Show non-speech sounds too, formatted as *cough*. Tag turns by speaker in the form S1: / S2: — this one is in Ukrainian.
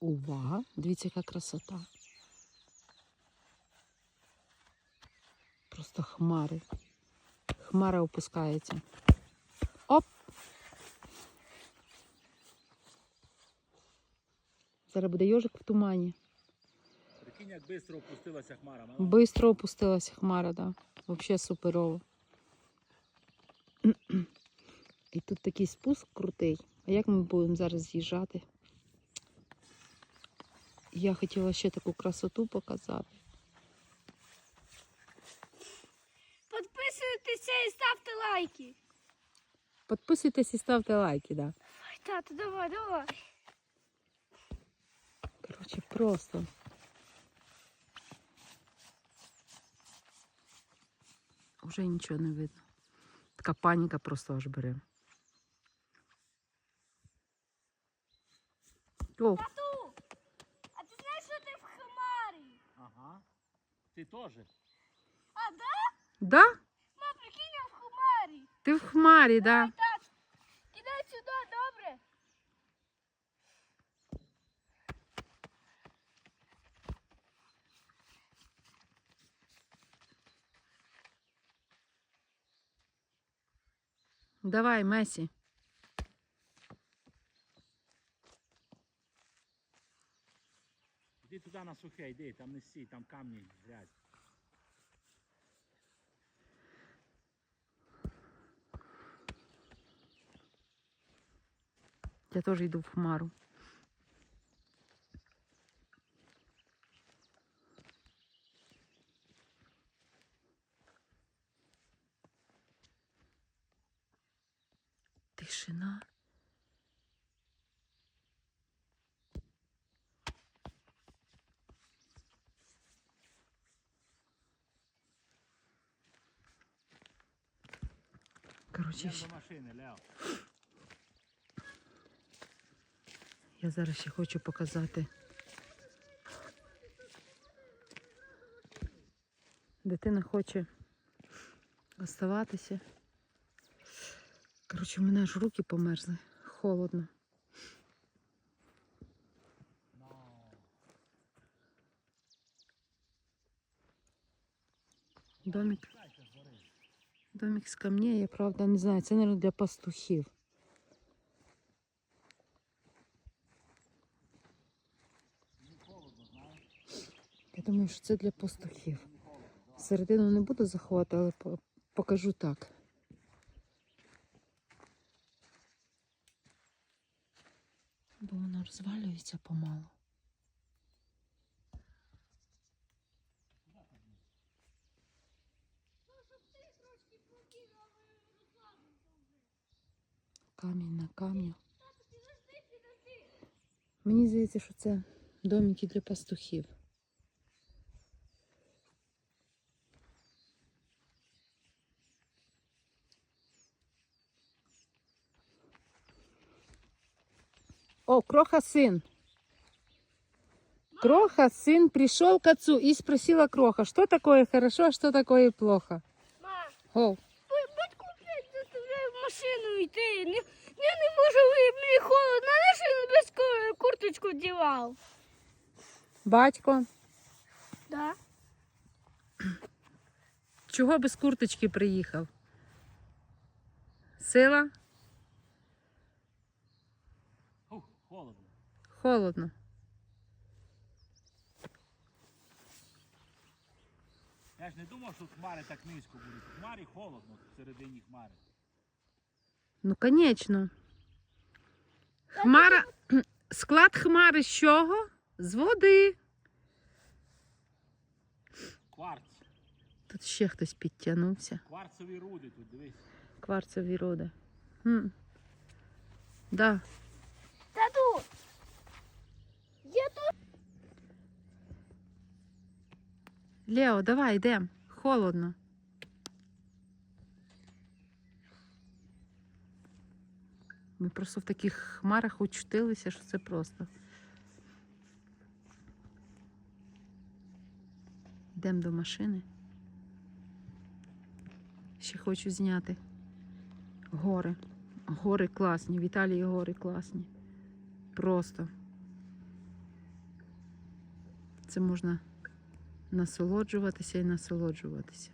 S1: Увага! Дивіться, яка красота. Просто хмари. Хмара опускається. Оп! Зараз буде йожик в тумані.
S2: Прикинь, як швидко опустилася хмара. мала.
S1: Бистро опустилася хмара, да. Взагалі суперово. І тут такий спуск крутий. А як ми будемо зараз з'їжджати? Я хотіла ще таку красоту показати.
S3: Підписуйтеся і ставте лайки.
S1: Підписуйтесь і ставте лайки, да.
S3: Ой, тато, давай, давай.
S1: Коротше, просто. Уже нічого не видно. Така паніка просто аж бере. О,
S3: Ти
S2: теж.
S3: А, да?
S1: да?
S3: Ма, прикинь, я в хмарі.
S1: Ти в хмарі, да.
S3: Ой, тат, кидай сюди, добре?
S1: Давай, Месі.
S2: Іди на сухе, йди, там не сій, там камні грязь.
S1: Я теж йду в хмару. Тишина. Коротше. Я зараз ще хочу показати. Дитина хоче оставатися. Коротше, у мене аж руки померзли. Холодно. Домик. Домик з камней, я правда не знаю. Це, мабуть, для пастухів. Я думаю, що це для пастухів. Середину не буду заховати, але покажу так. Бо воно розвалюється помалу. Камінь на камню. Мені здається, що це домики для пастухів. О, Кроха сын. Кроха сын пришел к отцу и спросила Кроха, что такое хорошо, а что такое плохо.
S3: Ма,
S1: О,
S3: йти. Не, я не можу, мені холодно. На що він без курточку вдівав?
S1: батько,
S3: Да.
S1: чого без курточки приїхав? Сила?
S2: Холодно.
S1: Холодно.
S2: Я ж не думав, що хмари так низько будуть. В хмарі холодно всередині хмари.
S1: Ну, конечно. Хмара. *clears throat* Склад хмари з чого? З води.
S2: Кварц.
S1: Тут ще хтось підтягнувся.
S2: Кварцеві руди тут, дивись.
S1: Кварцеві роди. Хм. Да.
S3: Тату, я тут.
S1: Лео, давай йдемо. Холодно. Ми просто в таких хмарах очутилися, що це просто. Йдемо до машини. Ще хочу зняти. Гори. Гори класні. В Італії гори класні. Просто. Це можна насолоджуватися і насолоджуватися.